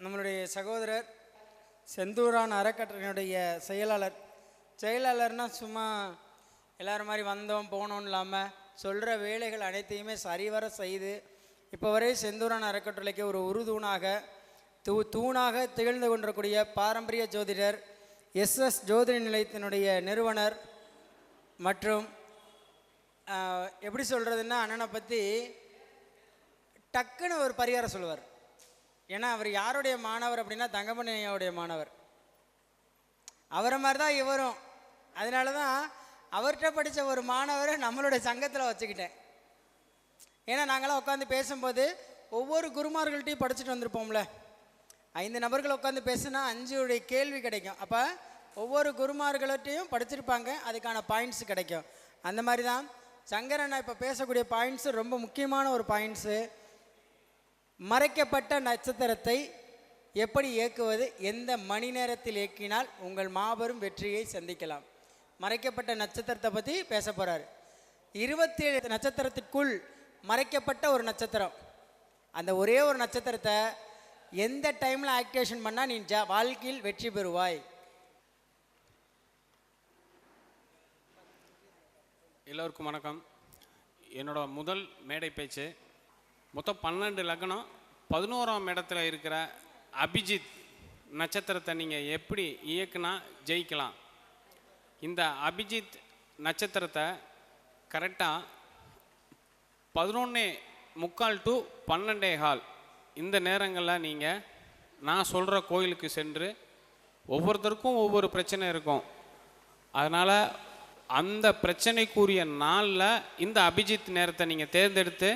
நம்மளுடைய சகோதரர் செந்தூரான் அறக்கட்டளையினுடைய செயலாளர். செயலாளர்னால் சும்மா எல்லாரும் மாதிரி வந்தோம் போனோம் இல்லாமல் சொல்கிற வேலைகள் அனைத்தையுமே சரிவர செய்து இப்போ வரை செந்தூரான் அறக்கட்டளைக்கு ஒரு உறுதுணாக தூ தூணாக திகழ்ந்து கொண்டிருக்கூடிய பாரம்பரிய ஜோதிடர் எஸ்எஸ் ஜோதிட நிலையத்தினுடைய நிறுவனர் மற்றும் எப்படி சொல்கிறதுன்னா அண்ணனை பற்றி டக்குன்னு ஒரு பரிகாரம் சொல்லுவார். ஏன்னா அவர் யாருடைய மாணவர் அப்படின்னா தங்கமணி மாணவர். அவரை மாதிரி தான் இவரும். அதனால தான் அவர்கிட்ட படித்த ஒரு மாணவரை நம்மளுடைய சங்கத்தில் வச்சுக்கிட்டேன். ஏன்னா நாங்களாம் உட்காந்து பேசும்போது ஒவ்வொரு குருமார்கள்ட்டையும் படிச்சுட்டு வந்திருப்போம்ல. ஐந்து நபர்கள் உட்காந்து பேசுனா அஞ்சுடைய கேள்வி கிடைக்கும். அப்போ ஒவ்வொரு குருமார்கள்ட்டையும் படிச்சிருப்பாங்க. அதுக்கான பாயிண்ட்ஸ் கிடைக்கும். அந்த மாதிரி தான் சங்கரண்ணா இப்போ பேசக்கூடிய பாயிண்ட்ஸு ரொம்ப முக்கியமான ஒரு பாயிண்ட்ஸு மறைக்கப்பட்ட நட்சத்திரத்தை எப்படி இயக்குவது எந்த மணி நேரத்தில் இயக்கினால் உங்கள் மாபெரும் வெற்றியை சந்திக்கலாம். மறைக்கப்பட்ட நட்சத்திரத்தை பற்றி பேச போகிறார் இருபத்தி ஏழு நட்சத்திரத்திற்குள் மறைக்கப்பட்ட ஒரு நட்சத்திரம். அந்த ஒரே ஒரு நட்சத்திரத்தை எந்த டைமில் ஆக்டிவேஷன் பண்ணால் நீ ஜா வாழ்க்கையில் வெற்றி பெறுவாய்? எல்லோருக்கும் வணக்கம். என்னோட முதல் மேடை பேச்சு மொத்தம் பன்னெண்டு லக்னம். பதினோராம் இடத்துல இருக்கிற அபிஜித் நட்சத்திரத்தை நீங்கள் எப்படி இயக்குனா ஜெயிக்கலாம். இந்த அபிஜித் நட்சத்திரத்தை கரெக்டாக பதினொன்னே முக்கால் டு பன்னெண்டே ஹால் இந்த நேரங்களில் நீங்கள் நான் சொல்கிற கோயிலுக்கு சென்று ஒவ்வொருத்தருக்கும் ஒவ்வொரு பிரச்சனை இருக்கும். அதனால் அந்த பிரச்சனைக்குரிய நாளில் இந்த அபிஜித் நேரத்தை நீங்கள் தேர்ந்தெடுத்து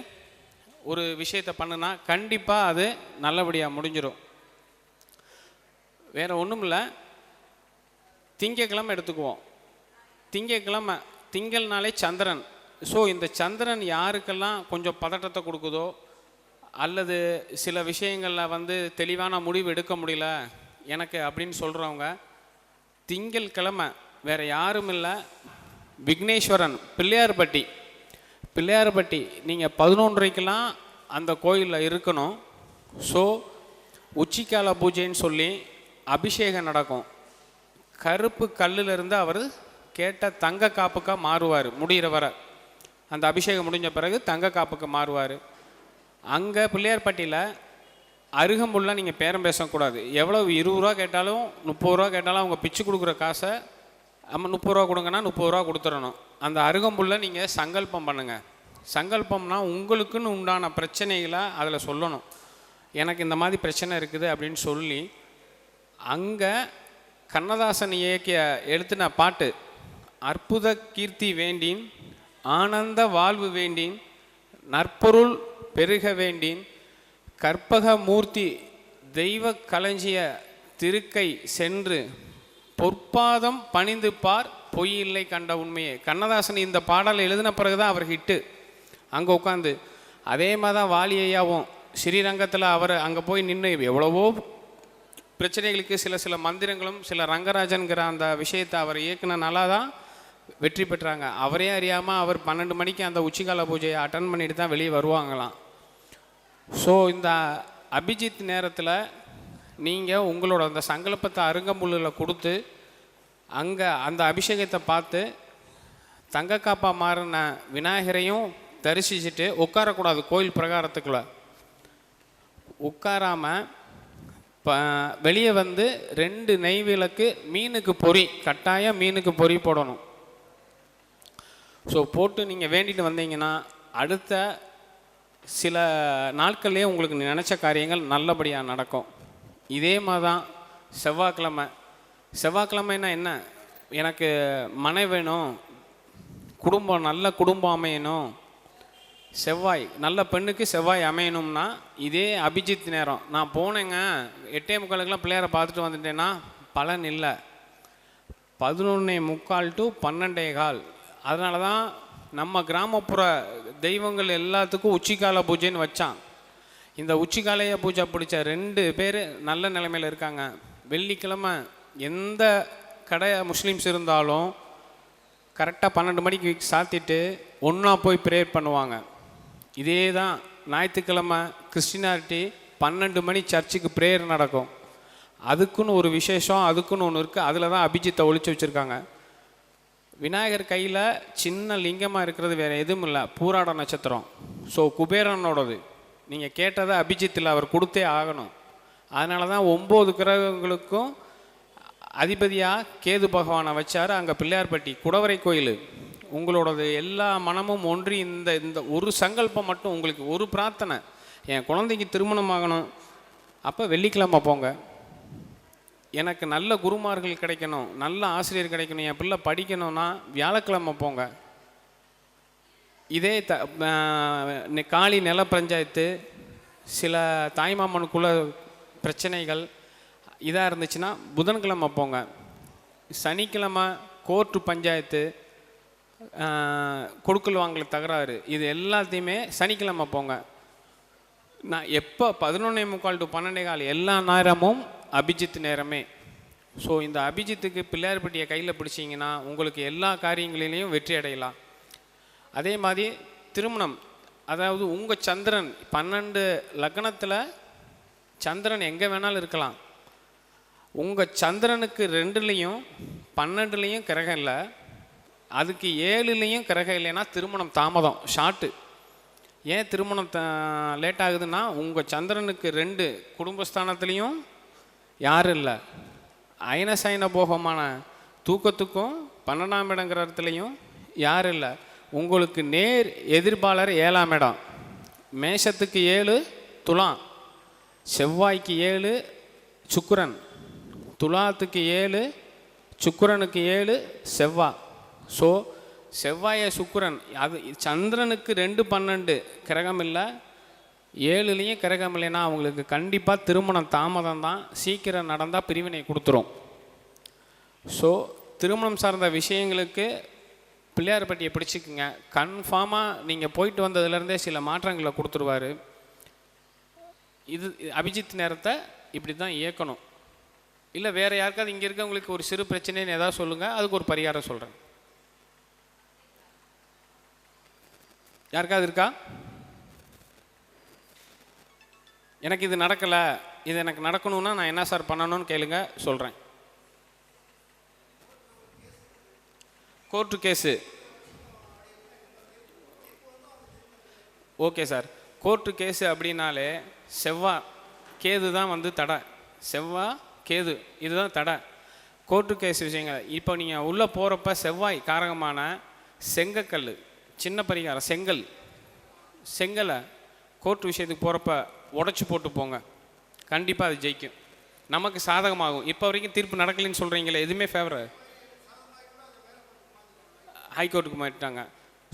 ஒரு விஷயத்தை பண்ணுனா கண்டிப்பாக அது நல்லபடியாக முடிஞ்சிடும் வேறு ஒன்றும் இல்லை திங்கக்கிழமை எடுத்துக்குவோம். திங்கக்கிழமை திங்கள்னாலே சந்திரன். ஸோ இந்த சந்திரன் யாருக்கெல்லாம் கொஞ்சம் பதட்டத்தை கொடுக்குதோ அல்லது சில விஷயங்களில் வந்து தெளிவான முடிவு எடுக்க முடியல எனக்கு அப்படின்னு சொல்கிறவங்க திங்கள்கிழமை வேறு யாரும் இல்லை விக்னேஸ்வரன் பிள்ளையார்பட்டி. பிள்ளையார்பட்டி நீங்கள் பதினொன்றைக்கெலாம் அந்த கோயிலில் இருக்கணும். ஸோ உச்சிக்கால பூஜைன்னு சொல்லி அபிஷேகம் நடக்கும். கருப்பு கல்லிலிருந்து அவர் கேட்ட தங்க காப்புக்காக மாறுவார் முடிகிற வர. அந்த அபிஷேகம் முடிஞ்ச பிறகு தங்க காப்புக்கு மாறுவார். அங்கே பிள்ளையார்பட்டியில் அருகம்புல்ல நீங்கள் பேரம் பேசக்கூடாது. எவ்வளோ இருபது ரூபா கேட்டாலும் முப்பது ரூபா கேட்டாலும் அவங்க பிச்சு கொடுக்குற காசை நம்ம முப்பது ரூபா கொடுங்கன்னா முப்பது ரூபா கொடுத்துடணும். அந்த அருகம்புள்ள நீங்கள் சங்கல்பம் பண்ணுங்கள் சங்கல்பம்னா உங்களுக்குன்னு உண்டான பிரச்சனைகளை அதில் சொல்லணும். எனக்கு இந்த மாதிரி பிரச்சனை இருக்குது அப்படின்னு சொல்லி அங்கே கண்ணதாசன் இயக்கிய எழுத்தின பாட்டு அற்புத கீர்த்தி வேண்டின் ஆனந்த வாழ்வு வேண்டின் நற்பொருள் பெருக வேண்டின் கற்பக மூர்த்தி தெய்வ களஞ்சிய திருக்கை சென்று பொற்பாதம் பணிந்து பார் பொய் இல்லை கண்ட உண்மையே. கண்ணதாசன் இந்த பாடலை எழுதின பிறகு தான் அவர் ஹிட்டு. அங்கே உட்காந்து அதே மாதிரி தான் வாலி ஐயாவும் ஸ்ரீரங்கத்தில் அவர் அங்கே போய் நின்று எவ்வளவோ பிரச்சனைகளுக்கு சில சில மந்திரங்களும் சில ரங்கராஜன்கிற அந்த விஷயத்தை அவர் இயக்குனனால தான் வெற்றி பெற்றாங்க. அவரே அறியாமல் அவர் பன்னெண்டு மணிக்கு அந்த உச்சிகால பூஜையை அட்டன் பண்ணிட்டு தான் வெளியே வருவாங்களாம். ஸோ இந்த அபிஜித் நேரத்தில் நீங்கள் உங்களோட அந்த சங்கல்பத்தை அருங்கம்புல்லில் கொடுத்து அங்கே அந்த அபிஷேகத்தை பார்த்து தங்கக்காப்பா மாறின விநாயகரையும் தரிசிச்சுட்டு உட்காரக்கூடாது கோயில் பிரகாரத்துக்குள்ளே. உட்காராமல் இப்போ வெளியே வந்து ரெண்டு நெய் விளக்கு மீனுக்கு பொறி கட்டாயம் மீனுக்கு பொறி போடணும். ஸோ போட்டு நீங்கள் வேண்டிட்டு வந்தீங்கன்னா அடுத்த சில நாட்கள்லேயே உங்களுக்கு நினச்ச காரியங்கள் நல்லபடியாக நடக்கும். இதே மாதிரி தான் செவ்வாய்க்கிழமை. செவ்வாய்க்கிழமைனா என்ன? எனக்கு மனை வேணும் குடும்பம் நல்ல குடும்பம் அமையணும். செவ்வாய் நல்ல பெண்ணுக்கு செவ்வாய் அமையணும்னா இதே அபிஜித் நேரம். நான் போனேங்க எட்டே முக்காலுக்கெல்லாம் பிள்ளையாரை பார்த்துட்டு வந்துட்டேன்னா பலன் இல்லை. பதினொன்னே முக்கால் டு பன்னெண்டே கால். அதனால தான் நம்ம கிராமப்புற தெய்வங்கள் எல்லாத்துக்கும் உச்சிக்கால பூஜைன்னு வச்சான். இந்த உச்சிகாலைய பூஜை பிடிச்ச ரெண்டு பேர் நல்ல நிலைமையில் இருக்காங்க. வெள்ளிக்கிழமை எந்த கடை முஸ்லீம்ஸ் இருந்தாலும் கரெக்டாக பன்னெண்டு மணிக்கு சாத்திட்டு ஒன்றா போய் ப்ரேயர் பண்ணுவாங்க. இதே தான் ஞாயிற்றுக்கிழமை கிறிஸ்டினாரிட்டி பன்னெண்டு மணி சர்ச்சுக்கு ப்ரேயர் நடக்கும். அதுக்குன்னு ஒரு விசேஷம் அதுக்குன்னு ஒன்று இருக்குது அதில் தான் அபிஜித்தை ஒழிச்சு வச்சுருக்காங்க. விநாயகர் கையில் சின்ன லிங்கமாக இருக்கிறது வேறு எதுவும் இல்லை. பூராட நட்சத்திரம். ஸோ குபேரனோடது. நீங்கள் கேட்டதை அபிஜித்தில் அவர் கொடுத்தே ஆகணும். அதனால தான் ஒம்பது கிரகங்களுக்கும் அதிபதியாக கேது பகவானை வச்சார் அங்கே பிள்ளையார்பட்டி குடவரை கோயில். உங்களோடது எல்லா மனமும் ஒன்றி இந்த இந்த ஒரு சங்கல்பம் மட்டும் உங்களுக்கு ஒரு பிரார்த்தனை. என் குழந்தைக்கு திருமணம் ஆகணும். அப்போ வெள்ளிக்கிழமை போங்க. எனக்கு நல்ல குருமார்கள் கிடைக்கணும் நல்ல ஆசிரியர் கிடைக்கணும் என் பிள்ளை படிக்கணும்னா வியாழக்கிழமை போங்க. இதே த காலி காளி நில பஞ்சாயத்து சில தாய்மாமனுக்குள்ள பிரச்சனைகள் இதாக இருந்துச்சுன்னா புதன்கிழமை போங்க. சனிக்கிழமை கோர்ட்டு பஞ்சாயத்து கொடுக்கல் வாங்கல தகராறு. இது எல்லாத்தையுமே சனிக்கிழமை போங்க. நான் எப்போ பதினொன்னே முக்கால் டு பன்னெண்டே கால் எல்லா நேரமும் அபிஜித் நேரமே. ஸோ இந்த அபிஜித்துக்கு பிள்ளையார்பட்டியை கையில் பிடிச்சிங்கன்னா உங்களுக்கு எல்லா காரியங்களிலையும் வெற்றி அடையலாம். அதே மாதிரி திருமணம். அதாவது உங்கள் சந்திரன் பன்னெண்டு லக்னத்தில் சந்திரன் எங்கே வேணாலும் இருக்கலாம். உங்கள் சந்திரனுக்கு ரெண்டுலேயும் பன்னெண்டுலேயும் கிரகம் இல்லை. அதுக்கு ஏழுலேயும் கிரகம் இல்லைன்னா திருமணம் தாமதம் ஷார்ட்டு ஏன் திருமணம் த லேட் ஆகுதுன்னா உங்கள் சந்திரனுக்கு ரெண்டு குடும்பஸ்தானத்துலேயும் யாரும் இல்லை. அயனசயன போகமான தூக்கத்துக்கும் பன்னெண்டாம் இடங்கிற இடத்துலையும் யாரும் இல்லை. உங்களுக்கு நேர் எதிர்ப்பாளர் ஏழாம் இடம். மேஷத்துக்கு ஏழு துலாம். செவ்வாய்க்கு ஏழு சுக்கிரன். துலாத்துக்கு ஏழு சுக்கிரனுக்கு ஏழு செவ்வாய் ஸோ செவ்வாயை சுக்கிரன் அது சந்திரனுக்கு ரெண்டு பன்னெண்டு கிரகம் இல்லை. ஏழுலேயும் கிரகம் இல்லைன்னா அவங்களுக்கு கண்டிப்பாக திருமணம் தாமதம் தான். சீக்கிரம் நடந்தால் பிரிவினை கொடுத்துரும். ஸோ திருமணம் சார்ந்த விஷயங்களுக்கு பிள்ளையார்பட்டியை பிடிச்சிக்குங்க. கன்ஃபார்மாக நீங்கள் போயிட்டு வந்ததுலேருந்தே சில மாற்றங்களை கொடுத்துருவாரு. இது அபிஜித் நேரத்தை இப்படி தான் இயக்கணும். இல்லை வேறு யாருக்காவது இங்கே இருக்கவங்களுக்கு ஒரு சிறு பிரச்சனைன்னு ஏதாவது சொல்லுங்கள் அதுக்கு ஒரு பரிகாரம் சொல்கிறேன் யாருக்காவது இருக்கா? எனக்கு இது நடக்கலை இது எனக்கு நடக்கணும்னா நான் என்ன சார் பண்ணணும்னு கேளுங்க சொல்கிறேன் court case. Okay sir. Court case அப்படின்னாலே செவ்வாய் கேது தான் வந்து தடை. செவ்வாய் கேது இதுதான் தடை. கோர்ட்டு கேஸ் விஷயங்கள். இப்போ நீங்கள் உள்ளே போகிறப்ப செவ்வாய் காரகமான செங்கக்கல் சின்ன பரிகாரம் செங்கல். செங்கலை கோர்ட் விஷயத்துக்கு போகிறப்ப உடச்சி போட்டு போங்க. கண்டிப்பாக அது ஜெயிக்கும். நமக்கு சாதகமாகும். இப்போ வரைக்கும் தீர்ப்பு நடக்கலைன்னு சொல்கிறீங்களே எதுவுமே ஃபேவர் ஹைகோர்ட்டுக்கு மாறிட்டாங்க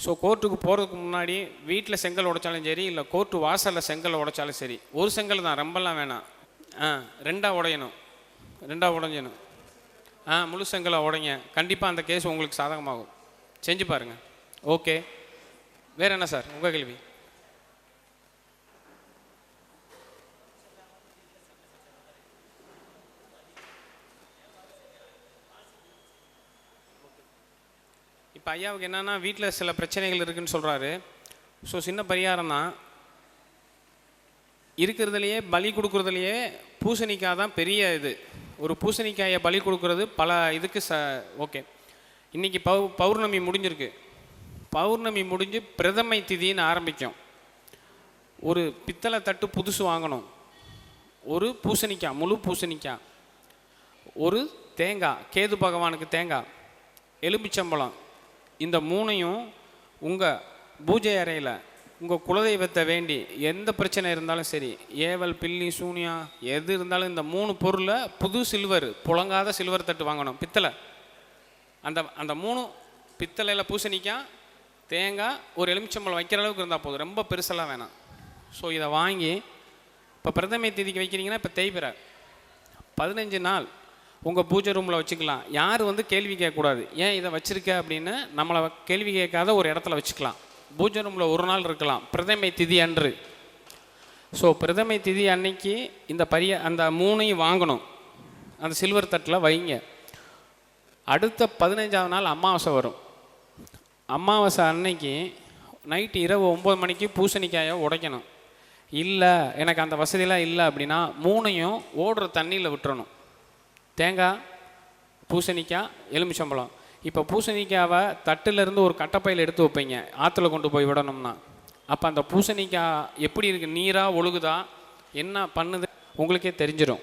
ஸோ கோர்ட்டுக்கு போகிறதுக்கு முன்னாடி வீட்டில் செங்கல் உடைச்சாலும் சரி இல்லை கோர்ட்டு வாசலில் செங்கல் உடைச்சாலும் சரி ஒரு செங்கல் தான் ரொம்பலாம் வேணாம். ஆ ரெண்டாக உடையணும். ரெண்டாக உடஞ்சணும் ஆ முழு செங்கலை உடைங்க. கண்டிப்பாக அந்த கேஸ் உங்களுக்கு சாதகமாகும். செஞ்சு பாருங்கள் ஓகே வேறு என்ன சார்? உங்கள் கேள்வி. இப்போ ஐயாவுக்கு என்னென்னா வீட்டில் சில பிரச்சனைகள் இருக்குதுன்னு சொல்கிறாரு ஸோ சின்ன பரிகாரம் தான் இருக்கிறதுலையே பலி கொடுக்குறதுலையே பூசணிக்காய் தான் பெரிய இது. ஒரு பூசணிக்காயை பலி கொடுக்குறது பல இதுக்கு ச ஓகே. இன்றைக்கி பௌ பௌர்ணமி முடிஞ்சிருக்கு. பௌர்ணமி முடிஞ்சு பிரதமை திதின்னு ஆரம்பிக்கும். ஒரு பித்தளை தட்டு புதுசு வாங்கணும். ஒரு பூசணிக்காய் முழு பூசணிக்காய். ஒரு தேங்காய் கேது பகவானுக்கு தேங்காய். எலுமிச்சம்பழம் இந்த மூணையும் உங்கள் பூஜை அறையில் உங்கள் குலதெய்வத்தை வேண்டி எந்த பிரச்சனை இருந்தாலும் சரி ஏவல் பில்லி சூனியா எது இருந்தாலும் இந்த மூணு பொருளை புது சில்வர் புழங்காத சில்வர் தட்டு வாங்கணும். பித்தளை. அந்த அந்த மூணு பித்தளையில் பூசணிக்காய் தேங்காய் ஒரு எலுமிச்சம்பழம் வைக்கிற அளவுக்கு இருந்தால் போதும். ரொம்ப பெருசெல்லாம் வேணாம். ஸோ இதை வாங்கி இப்போ பிரதமை தேதிக்கு வைக்கிறீங்கன்னா இப்போ தேய்பிற. பதினஞ்சு நாள். உங்கள் பூஜை ரூமில் வச்சுக்கலாம். யார் வந்து கேள்வி கேட்கக்கூடாது. ஏன் இதை வச்சுருக்க அப்படின்னு நம்மளை கேள்வி கேட்காத ஒரு இடத்துல வச்சுக்கலாம். பூஜை ரூமில் ஒரு நாள் இருக்கலாம். பிரதமை திதி அன்று. ஸோ பிரதமை திதி அன்னைக்கு இந்த பரிய அந்த மூணையும் வாங்கணும். அந்த சில்வர் தட்டில் வைங்க. அடுத்த பதினஞ்சாவது நாள் அமாவாசை வரும். அமாவாசை அன்னைக்கு நைட்டு இரவு ஒம்பது மணிக்கு பூசணிக்காயை உடைக்கணும். இல்லை எனக்கு அந்த வசதியெலாம் இல்லை அப்படின்னா மூணையும் ஓடுற தண்ணியில் விட்டுறணும். தேங்காய் பூசணிக்காய் எலுமிச்சம்பழம். இப்போ பூசணிக்காவை தட்டிலேருந்து ஒரு கட்டப்பையில் எடுத்து வைப்பீங்க. ஆற்றுல கொண்டு போய் விடணும்னா. அப்போ அந்த பூசணிக்காய் எப்படி இருக்குது நீராக ஒழுகுதா? என்ன பண்ணுது? உங்களுக்கே தெரிஞ்சிடும்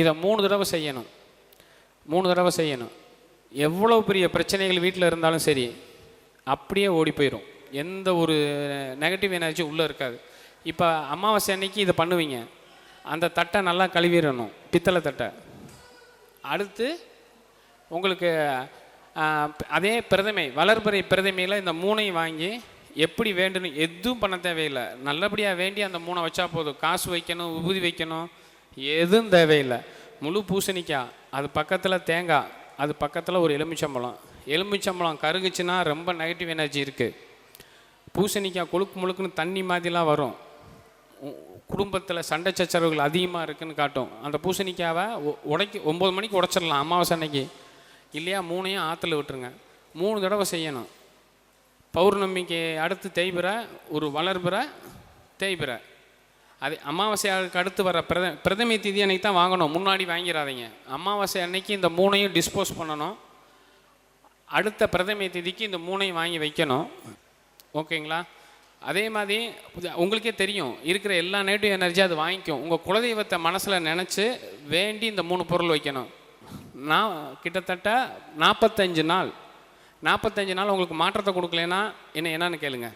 இதை மூணு தடவை செய்யணும். மூணு தடவை செய்யணும். எவ்வளோ பெரிய பிரச்சனைகள் வீட்டில் இருந்தாலும் சரி அப்படியே ஓடி போயிடும் எந்த ஒரு நெகட்டிவ் எனர்ஜி உள்ளே இருக்காது. இப்போ அமாவாசை அன்னைக்கு இதை பண்ணுவீங்க. அந்த தட்டை நல்லா கழுவிடணும். பித்தளை தட்டை. அடுத்து உங்களுக்கு அதே பிரதமை வளர்பிறை பிரதமையில் இந்த மூணையும் வாங்கி எப்படி வேண்டணும் எதுவும் பண்ண தேவையில்லை. நல்லபடியாக வேண்டி அந்த மூணை வச்சா போதும். காசு வைக்கணும் உபூதி வைக்கணும் எதுவும் தேவையில்லை. முழு பூசணிக்காய் அது பக்கத்தில் தேங்காய் அது பக்கத்தில் ஒரு எலுமிச்சம்பழம். எலுமிச்சம்பழம் கருகுச்சுன்னா ரொம்ப நெகட்டிவ் எனர்ஜி இருக்குது பூசணிக்காய் கொழுக்கு முழுக்குன்னு தண்ணி மாதிரிலாம் வரும். குடும்பத்தில் சண்டை சச்சரவுகள் அதிகமாக இருக்குன்னு காட்டும். அந்த பூசணிக்காவை உடைக்கி ஒம்பது மணிக்கு உடைச்சிடலாம் அமாவாசை அன்னைக்கு. இல்லையா மூணையும் ஆற்றுல விட்டுருங்க. மூணு தடவை செய்யணும். பௌர்ணமிக்கு அடுத்து தேய்பிற ஒரு வளர்பிற தேய்பிற அது அமாவாசைக்கு அடுத்து வர பிரத பிரதமை திதி அன்னைக்கு தான் வாங்கணும். முன்னாடி வாங்கிடாதீங்க அமாவாசை அன்னைக்கு இந்த மூணையும் டிஸ்போஸ் பண்ணணும். அடுத்த பிரதமை திதிக்கு இந்த மூணையும் வாங்கி வைக்கணும். ஓகேங்களா? அதே மாதிரி உங்களுக்கே தெரியும் இருக்கிற எல்லா நெகட்டிவ் எனர்ஜி அது வாங்கிக்கும். உங்கள் குலதெய்வத்தை மனசில் நினச்சி வேண்டி இந்த மூணு பொருள் வைக்கணும். நான் கிட்டத்தட்ட நாற்பத்தஞ்சு நாள். நாற்பத்தஞ்சு நாள் உங்களுக்கு மாற்றத்தை கொடுக்கலனா என்ன என்னன்னு கேளுங்க.